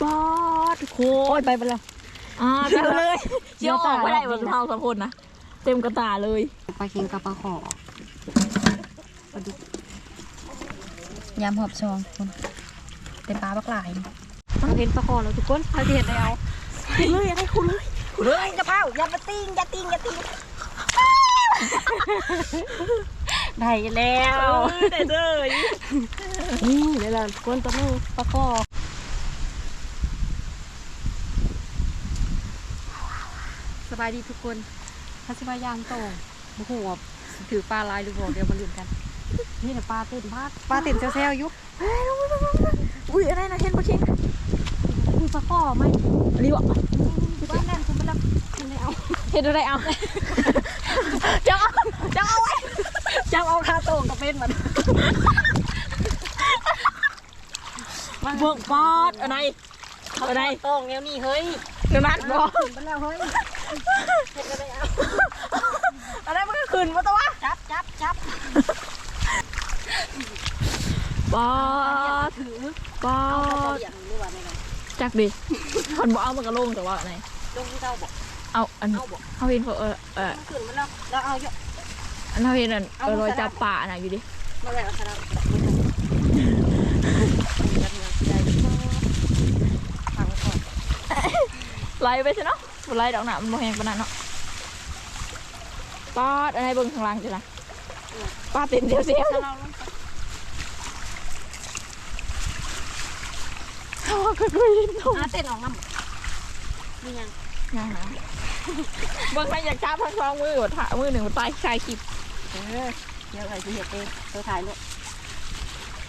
ปอดโคโอ้ตยรไปไปแล้ว อ่าไปเลยเดี๋เชี่ยยววออกไม่ได้ตาบนเท้าสองคนนะเต็มกระตาเลยปลาเค็งกับปลาขอปลาดุกยำหอบซองคนเต็มปลาบักหลายเราเห็นปลาขอแล้วทุกคนเราเห็นแล้วคุณเลยอะไรคุณเลยเฮ้ยกระเพราอย่ามาติ้งอย่าติ้งอย่าติ้งได้แล้วแต่เลยนี่เดี๋ยวเรากวนตัวนึงปลาขอ บายดีทุกคนถ้าสบายยามโตบุหัวาถือปลาลายหรือบอกเดี๋ยวมาลุ้นกัน นี่แหละปลาเต้นปลาปลาเต้นเซลล์อยู่อุ้ยอะไรนะเห็นปะเค็งมีปลาข้อไหมรีวะบ้านนั่นคุณไปรับคุณไม่เอาเห็นอะไรเอาจะเอาจะเอาไว้จะเอาคาโต้งกับเป็นมันเบิกปอดอะไรอะไรโต้งแล้วนี่เฮ้ยเดี๋ยวนั้นบอกขึ้นไปแล้วเฮ้ย เห็นก็ได้เอะไรมันก็ขึ้นมาตัววะจับจับจับปอถือปอเอาดกระเดียงหรือว่าไงจักดิคนบอกเอามันก็ลงแต่ว่าไหนลงที่เจ้าบอกเอาอันเอาบอกเขาเห็นเขาเออเออขึ้นมาแล้วแล้วเอาเยอะอันเขาเห็นอันเออรอยจับป่าน่ะอยู่ดิมาแล้วคณะไล่ไปใช่เนาะ บ่ไล่ดอกหนามันโมแหงปานนั้นเนาะปอดอะไรเบิ่งข้างล่างจ้ะนะป้าเต็นเดียวเสียวจะเราลงไปเขาก็คุยตรงอะเต้นออกน้ำนี่ยังยังนะเบิ่งใครอยากจับทั้งสองมือถ่ามือหนึ่งใต้ชายคลิปเออเดี๋ยวไอ้ที่เห็ดเองตัวถ่ายลูก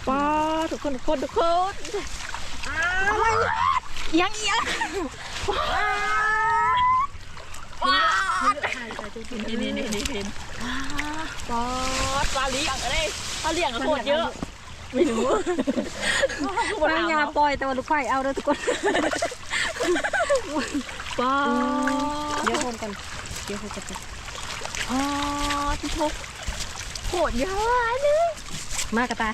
ปอดทุกคนทุกคนทุกคนอะไรยังอีกอะ ปอดถ่ายใส่นเห็นเห็นเห็นเห็นปอดปลาเลี้ยงอะไรปลาเลี้ยงโคตรเยอะ ไม่รู้นางยาปล่อยแต่ว่าลูกไฟเอาเด้อทุกคนปอดเดี๋ยวคนกันเดี๋ยวคนกันอ๋อที่พกโคตรเยอะเลยมากระตา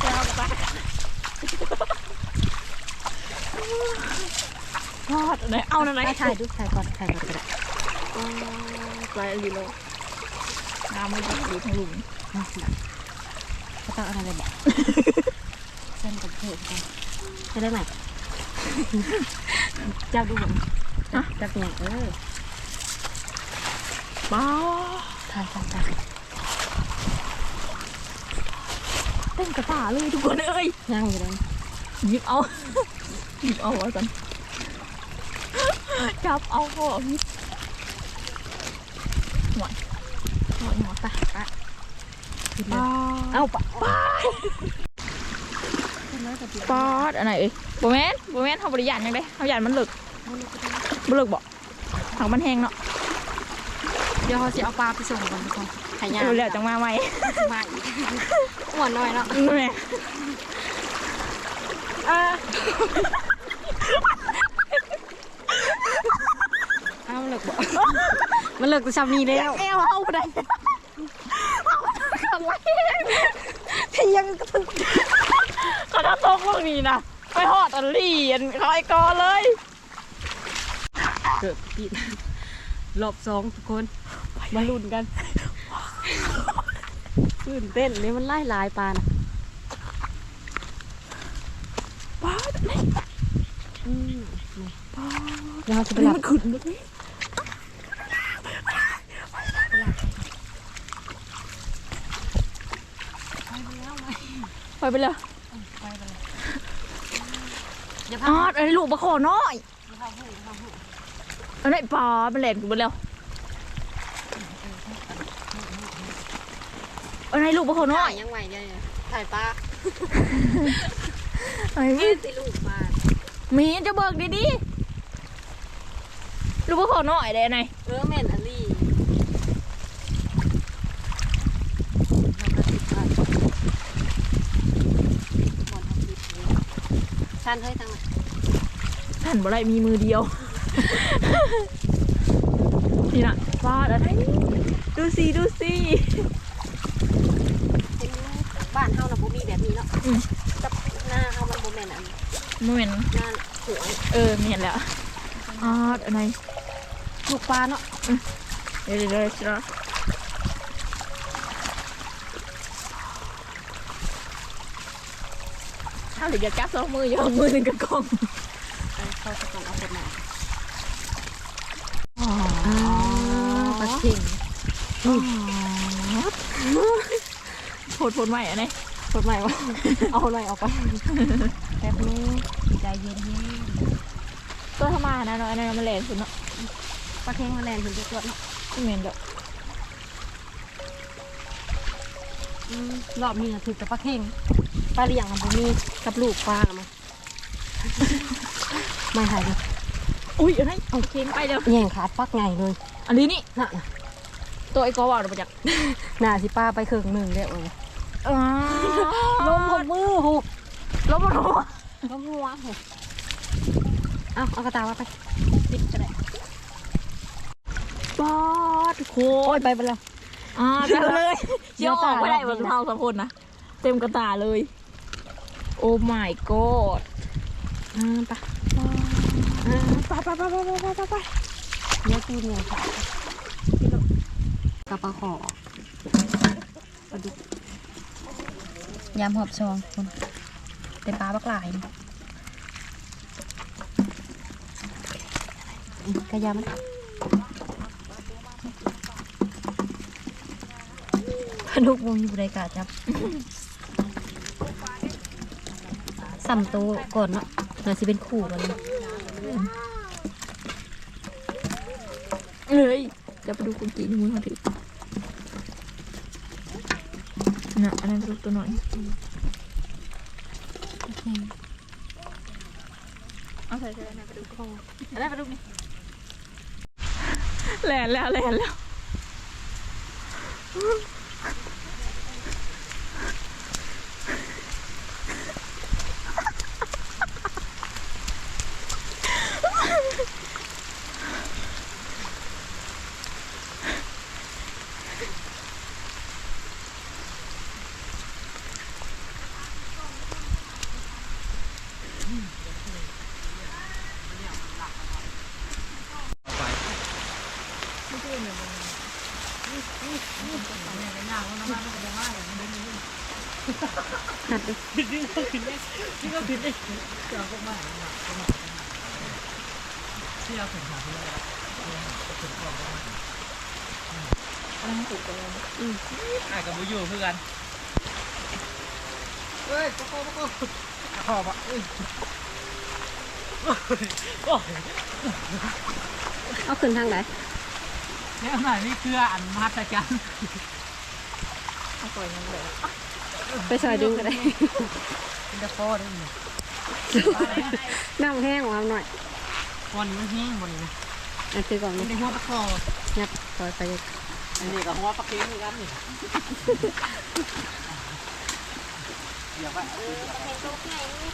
เจ้ากับปลา ทอดไหนเอาไหนถ่ายดูถ่ายก่อนถ่ายก่อนก็ได้ปลาลีโลน้ำไม่ดีดูทั้งหลุมก็ต้องเอาอะไรบอกเส้นกับเผือกกันจะได้ไหมจับดูผมจับอย่างเออป้าถ่ายถ่ายถ่ายเต้นกระตาเลยทุกคนเอ้ยย่างอยู่เลยหยิบเอาหยิบเอาวะสัน จับเอาพ่อพี่หวานหวานหวานไปไปขึ้นเลยป้าเอาปะป้าป้าดอันไหนเอ้ยบ่แม่นบ่แม่นเขาบริยานยังไงเขาหยานมันเหลึกบ่เหลึกบ่ถังมันแห้งเนาะเดี๋ยวเขาจะเอาปลาไปส่งก่อนทุกคนขายยาเออแล้วจังมาใหม่มาอีกหวานหน่อยเนาะแม่อ่า เอามันเลิกบ่ มันเลิกตัวชำนี้แล้วแอวเอาไปได้เอาไว้เที่ยงก็ถึงเขาจะตกพวกนี้นะไปหอดอันลี่อันเขาไอ้กอเลยเกิดผิดรอบสองทุกคนมาลุ้นกันตื่นเต้นเลยมันไล่ลายปลานะป้าดอืมเดี๋ยวเราจะไปนี่รับมันขึ้น เลยไปไปเลยอย่าอ๋พอลาดอันนี้ลูกบะขอน้อยอย่าพลาดอย่าพลาดอันนี้ปลาเป็นแหลนกูไปแล้วอันนี้ลูกบะขอน้อยยังไหวเนี่ยถ่ายปลาอันนี้เอ็นสิลูกปลามีจะเบิกดีๆลูกบะขอน้อยได้ไหนเออแม่นอลี่ ชันเฮ้ยทางไหนท่านบ่ได้มีมือเดียว นี่นะฟาดอะไรดูสิดูสิเป็นบ้านเฮานะบ่มีแบบนี้เนาะอืมกับหน้าเฮามันบ่แม่นอันโมเมนต์นั่นสวยเออเมียนแล้วอ๋ออะไรลูกปลาเนาะเดี๋ยวเดี๋ยวเดี๋ยวเดี๋ยว ถ้าหรือจะจับสองมืออยาวมือหนึ่งกับกล้องเขาจะต้องเอาไปไหนอ๋อปลาเข่งโพดโพดใหม่อันนี้สดใหม่วะเอาหน่อยออกไปแป๊บนึงใจเย็นตัวธรรมดานะเนาะอันนั้นมันแหลมสุดเนาะๆปลาเข่งมาแลนถึงจะตัวเนาะไม่เหม็นดอกอืมรอบนี้น่ะถือกับปลาเข่ง ปลาเลี้ยงของผมมีกับลูกปลาอะมั้งไม่หายเลยอุ้ยอะไรเอาเค็มไปเดี๋ยวแย่งขาดปักไงเลย อันนี้นี่น่ะน่ะตัวไอ้กอว่าเราไปจากหน้าสิป้าไปครึ่งหนึ่งได้โอ้ยอ๋อลมหกมือหูล้มบนหัวลมหัวหูเอาเอากระตาว่าไปติดกันเลยบอสโคโอ้ตยรไปไปแล้วอ่าไปเลยเชี่ยวออกไม่ได้เดี๋บยวนตาเท้าสะพนนะเต็มกระตาเลย โอ้ my god อ่าไปอ่าไปไปไปไปไปไปไปเดี๋ยวตีเนี่ยค่ะกระปลาขอปลาดุกยำหอบซองคนแต่ปลาบักหลายกระยำมันปลาดุกวงอยู่บริการจับ สัมโตวก่อนเนาะน่าจะเป็นคู่กันเลยเอ้ยจะไปดูคุณกีนี่มือเขาถือน่ะอันนั้นลูกตัวหน่อยเอาใส่ใส่อันนั้นไปดูคออันนั้นไปดูนี่แหลนแล้วแหลนแล้ว อันนั้นถูกกันเลยอะกับบูยูเพื่อนเฮ้ยปะโคปะโคขอบอะเอ้ยโอ้เอาขึ้นทางไหนเนี่ยหน่อยนี่คืออันมหัศจรรเอาปล่อยมันเลย ไปซอยดึงกันเลยเป็นตะโคได้ไหมน้ำแห้งของเราหน่อยวันนี้มันแห้งวันนี้อันคือก่อนมันนะเป็นหัวปะโคยับซอยไปเลยอันนี้กับหัวปลาเค็งเหมือนกันนี่เดี๋ยวไปเออปลาเค็งตัวใหญ่นี่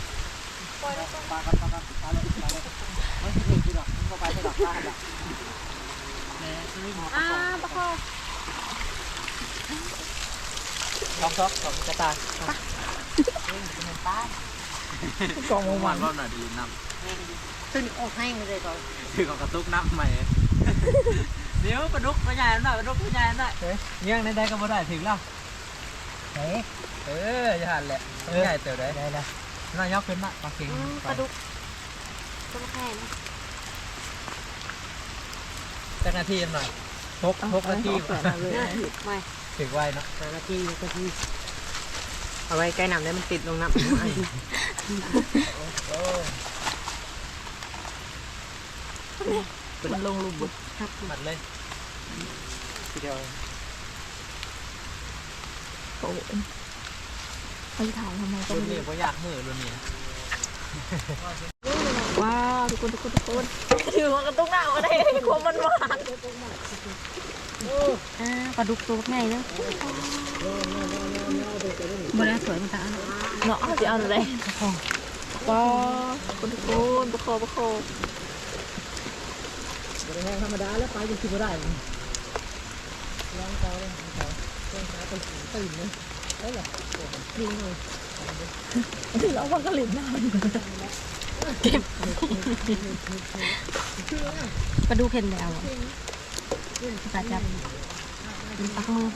ปล่อยปลากันปลากันปลาเลยปลาเลยมันจะมีดอกมันก็ไปไปดอกปลาดอกเนี่ยซื้อหัวปลาอ่าโคปะคอ ลองซอกสองกระตายกองเมื่อวาวมันนรอบหน่อยดีน้ำขึ้นอกแห้งเลยก่อนถือของกระตุกน้ำใหม่เดี๋ยวปลาดุกปลาใหญ่หน่อยปลาดุกปลาใหญ่หน่อยเฮ้ยเงี้ยงในใดก็บ่ได้ถึงแล้วเฮ้ยเอออย่าหันแหละปลาใหญ่เต่าได้ได้ได้น่ายกขึ้นมาปลาเค็งปลาดุกตัวแห้งจักนาทีหน่อยหกหกนาทีไม่ ถึงไวเนาะนาทีนาทีเอาไว้ใกล้น้ำได้มันติดลงน้ำมันลงรูบุดครับหมัดเลยทีเดียวโอ้ยไปถ่ายทำไมก็รุ่นไม่นี้รู้ก็อยากมือรุ่นนี้ว้าวทุกคนทุกคนทุกคนถือของกระตุ้งหน้ามาได้ความมันหวาน อ่าปลาดุกตัวแห้งเนาะบริสวยมันตาเนาะจะเอาอะไรว้าวทุกคนทุกคนทุกคนบริแห้งธรรมดาแล้วไปจะคิดว่าได้ที่เราว่ากระหลิบน้ำเก็บปลาดุกเห็นแล้วอะ ตาจับมันปักมือ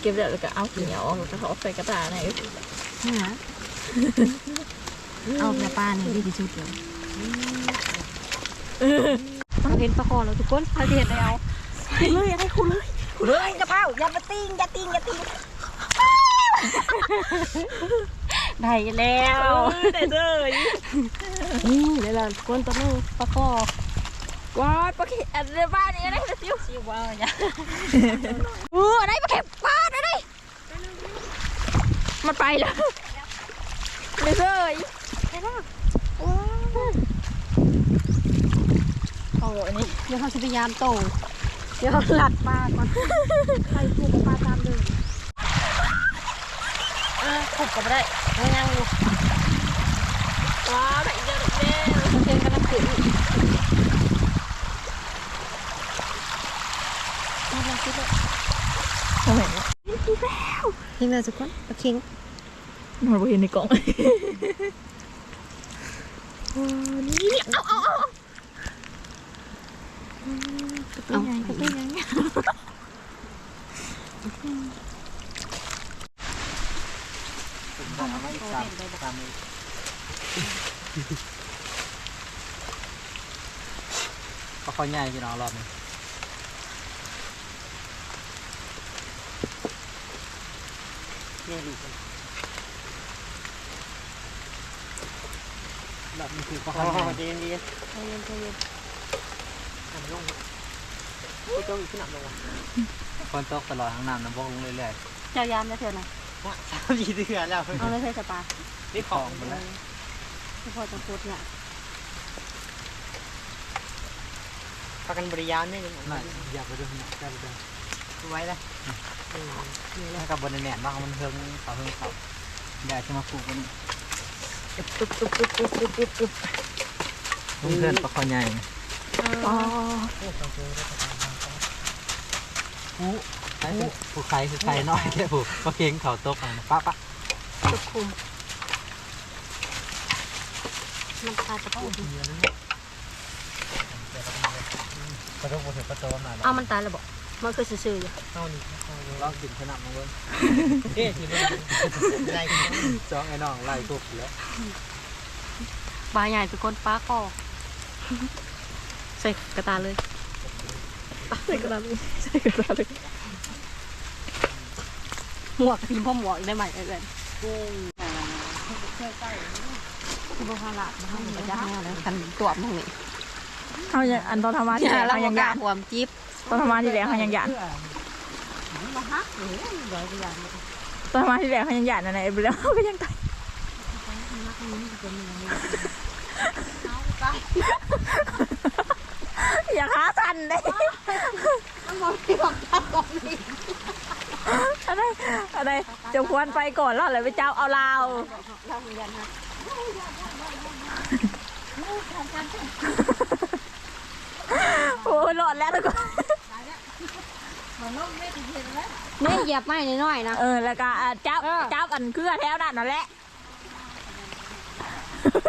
เก็บเดี๋ยวแล้วก็เอาขี้เหนียวออกแล้วก็เอาใส่กระตาไหนนี่นะเอาปลาปลาเนี่ยดีที่สุดเลยเราเห็นปลาคอแล้วทุกคนเราเห็นแล้วคุณเลยอะไรคุณเลยคุณเลยกระเพราอย่ามาติ้งอย่าติ้งอย่าติ้ง ได้แล้วได้เลยนี่เดี๋ยวเราก้นตัวนึงปลาคอว้าวปลาเข็มอันในบ้านนี้อะไรนะซิวชิวว่าอย่าอู้อะไรปลาเข็มปลาอะไรมันไปแล้วเลยเลยว้าวโอ้อันนี้เดี๋ยวเขาจะพยายามโตเดี๋ยวเขาหลัดปลาก่อนใครผูกกับปลาตามเดิมเออผูกกับไม่ได้ ไม่นั่งอยู่ว้าวไหนเจอเด็กมันเพียงกำลัง ขึ้นนี่เราคิดว่าโอ้โหเพียงเลยทุกคนปลาเค็งมันบ่เห็นในกล่องนี่เอาเอาเอาเอาก็เป็นยังไงตามตามก็ค่อยง่ายพี่น้องรอบนี้รอบนี้คือก็ค่อง่ายใจเย็นใจเย็นใจเย็นฝนตกตลอดทั้งน้ำน้ำบกลงเรื่อยเจ้ายามได้เถอะนะ ๆสามสี่เดือนแล้วเอาเลยเถอะสปานี่ของหมดแล้วที่พอจะพูดเนี่ยพากันบริยานได้ยังไงน่าอยากไปดูหน่อยอยากไปดูไว้เลยให้กับบนแหนมากมันเฮิงเขาเฮิงเขาแดดจะมาปลูกกันเพื่อนปลาคอใหญ่อ๋อผู้ใคร ผู้ใครคือใครน้อยแค่ผู้ปลาเก่งเขาตกอะป้าป้าจุกคุมมันคาจะพูดปลาตกปลาเถื่อนปลาโตมาเอามันตายแล้วบอกมันคือซื่อๆอยู่เข้านี่ลองกินขนาดมาเบิ้งเอ๊ะที่มันใจกันจ้องไอ้น้องไล่ทุกแล้วปลาใหญ่ทุกคนปลาคอใส่กระตาเลยใส่กระดาษเลยใส่กระดาษเลย หมวกพิมพ์พ่อหมวกได้ไหมเอ่ยคือบ่พาละบ่ทำกระยาแล้วคันตัวมึงนี่เขายังอันตอนทำมาที่แรกแล้วเขายัยังงหหยายานหัวมจิ๊บตอนทำมาที่แรกเขายังหยานมาฮักหรือร้อยกระยานตอนทำมาที่แรกเขายังหยานอะไรไปแล้วเขาก็ยังตายอย่าขาสั่นเลยมันบอกที่บอกทับก่อนนี่ อะไรอะไรจะควรไปก่อนแล้วเลยไปเจ้าเอาลาวเราเรียนฮะโอ้ยหลอดแล้วทุกคนนี่เหยียบไม้น้อยๆนะเออแล้วก็อะเจ้าเจ้าอันเครือแถวนั้นนั่นแหละ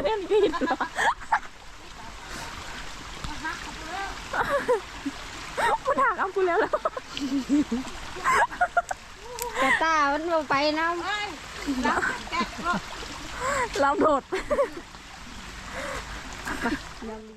เนี่ยผิดเหรอมันหักเอากูแล้วแล้ว กระตามันลงไปน้ำเราโดดน้ำ